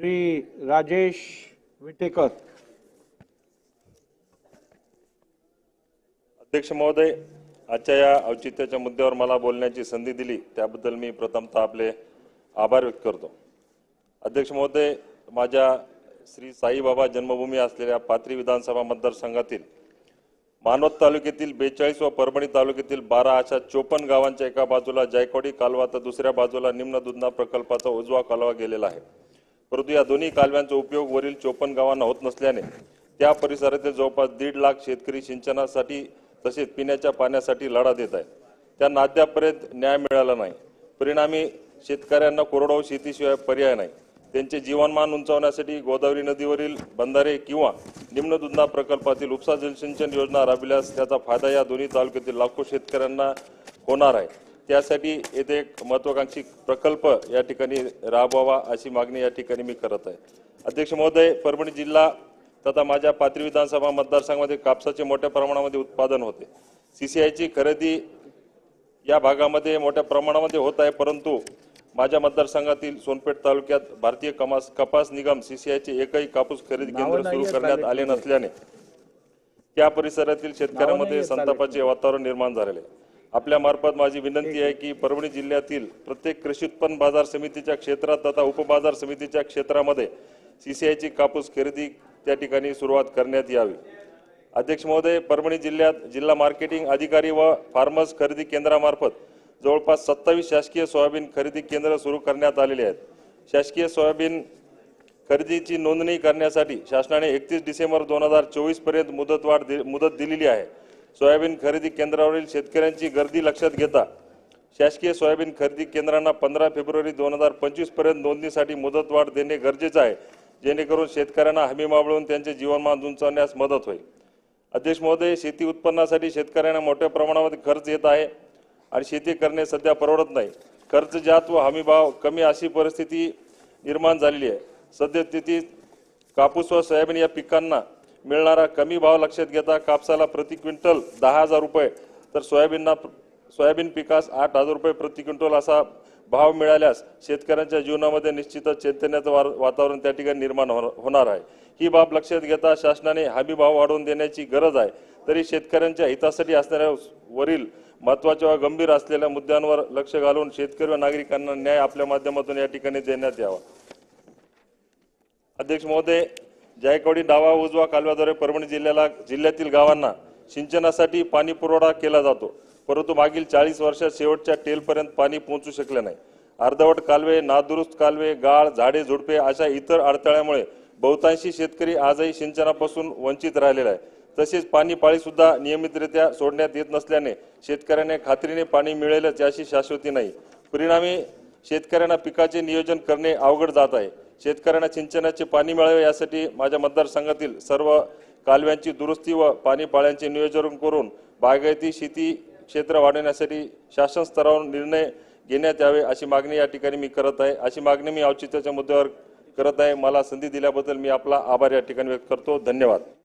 श्री राजेश विटेकर. अध्यक्ष महोदय आजच्या या औचित्याच्या मुद्द्यावर मला बोलण्याची संधी दिली त्याबद्दल मी प्रथमतः आपले आभार व्यक्त करतो. अध्यक्ष महोदय माझ्या श्री साईबाबा जन्मभूमी असलेल्या पाथरी विधानसभा मतदारसंघातील मानवत तालुक्यातील बेचाळीस व परभणी तालुक्यातील बारा अशा चोपन्न गावांच्या एका बाजूला जायकवाडी कालवा तर दुसऱ्या बाजूला निम्न दुधना प्रकल्पाचा उजवा कालवा गेलेला आहे. परंतु या दोन्ही कालव्यांचा उपयोग वरील चोपन्न गावांना होत नसल्याने त्या परिसरातील जवळपास दीड लाख शेतकरी सिंचनासाठी तसेच पिण्याच्या पाण्यासाठी लढा देत आहेत. त्यांना अद्यापर्यंत न्याय मिळाला नाही. परिणामी शेतकऱ्यांना कोरडवाहू शेतीशिवाय पर्याय नाही. त्यांचे जीवनमान उंचावण्यासाठी गोदावरी नदीवरील बंधारे किंवा निम्न दुधना प्रकल्पातील उपसा जलसिंचन योजना राबविल्यास त्याचा फायदा या दोन्ही तालुक्यातील लाखो शेतकऱ्यांना होणार आहे. त्यासाठी येथे एक महत्वाकांक्षी प्रकल्प या ठिकाणी राबवावा अशी मागणी या ठिकाणी मी करत आहे. अध्यक्ष महोदय परभणी जिल्हा तथा माझ्या पाथरी विधानसभा मतदारसंघामध्ये कापसाचे मोठ्या प्रमाणामध्ये उत्पादन होते. सीसीआयची खरेदी या भागामध्ये मोठ्या प्रमाणामध्ये होत आहे परंतु माझ्या मतदारसंघातील सोनपेठ तालुक्यात भारतीय कमास कपास निगम सीसीआयचे एकही कापूस खरेदी केंद्र सुरू करण्यात आले नसल्याने त्या परिसरातील शेतकऱ्यांमध्ये संतापाचे वातावरण निर्माण झालेले आहे. आपल्या मार्फत माझी विनंती आहे की परभणी जिल्ह्यातील प्रत्येक कृषी उत्पन्न बाजार समितीच्या क्षेत्रात तथा उपबाजार समितीच्या क्षेत्रामध्ये सीसीआयची कापूस खरेदी त्या ठिकाणी सुरुवात करण्यात यावी. अध्यक्ष महोदय परभणी जिल्ह्यात जिल्हा मार्केटिंग अधिकारी व फार्मर्स खरेदी केंद्रामार्फत जवळपास सत्तावीस शासकीय सोयाबीन खरेदी केंद्र सुरू करण्यात आलेली आहेत. शासकीय सोयाबीन खरेदीची नोंदणी करण्यासाठी शासनाने एकतीस डिसेंबर दोन हजार चोवीसपर्यंत मुदतवाढ दि- मुदत दिलेली आहे. सोयाबीन खरेदी केंद्रावरील शेतकऱ्यांची गर्दी लक्षात घेता. शासकीय सोयाबीन खरेदी केंद्रांना पंधरा फेब्रुवारी दोन हजार पंचवीसपर्यंत नोंदणीसाठी मुदतवाढ देणे गरजेचं आहे जेणेकरून शेतकऱ्यांना हमी मावळून त्यांचे जीवनमान उंचावण्यास मदत होईल. अध्यक्ष महोदय शेती उत्पन्नासाठी शेतकऱ्यांना मोठ्या प्रमाणामध्ये खर्च येत आहे आणि शेती करणे सध्या परवडत नाही. खर्च जात व हमीभाव कमी अशी परिस्थिती निर्माण झालेली आहे. सद्यस्थितीत कापूस व सोयाबीन या पिकांना मिळणारा कमी भाव लक्षात घेता कापसाला प्रति क्विंटल दहा हजार रुपये. तर सोयाबीनना सोयाबीन पिकास आठ हजार रुपये प्रति क्विंटल असा भाव मिळाल्यास शेतकऱ्यांच्या जीवनामध्ये निश्चितच चैतन्याचं वा वातावरण त्या ठिकाणी निर्माण होणार- होणार आहे. ही बाब लक्षात घेता शासनाने हमी भाव वाढवून देण्याची गरज आहे. तरी शेतकऱ्यांच्या हितासाठी असणाऱ्या वरील महत्त्वाच्या व गंभीर असलेल्या मुद्द्यांवर लक्ष घालून शेतकरी व नागरिकांना न्याय आपल्या माध्यमातून या ठिकाणी देण्यात यावा. अध्यक्ष महोदय जायकवाडी डावा उजवा कालव्याद्वारे परभणी जिल्ह्याला जिल्ह्यातील गावांना सिंचनासाठी पाणी पुरवठा केला जातो. परंतु मागील चाळीस वर्षात शेवटच्या टेलपर्यंत पाणी पोहोचू शकले नाही. अर्धवट कालवे नादुरुस्त कालवे गाळ झाडे झुडपे अशा इतर अडथळ्यामुळे बहुतांशी शेतकरी आजही सिंचनापासून वंचित राहिलेला आहे. तसेच पाणी पाळीसुद्धा नियमितरित्या सोडण्यात येत नसल्याने शेतकऱ्यांना खात्रीने पाणी मिळेलच याची शाश्वती नाही. परिणामी शेतकऱ्यांना पिकाचे नियोजन करणे अवघड जात आहे. शेतकऱ्यांना सिंचनाचे पाणी मिळावे यासाठी माझ्या मतदारसंघातील सर्व कालव्यांची दुरुस्ती व पाणी पाळ्यांचे नियोजन करून बागायती शेती क्षेत्र वाढवण्यासाठी शासन स्तरावर निर्णय घेण्यात यावे अशी मागणी या ठिकाणी मी करत आहे. अशी मागणी मी औचित्याच्या मुद्द्यावर करत आहे. मला संधी दिल्याबद्दल मी आपला आभार या ठिकाणी व्यक्त करतो. धन्यवाद.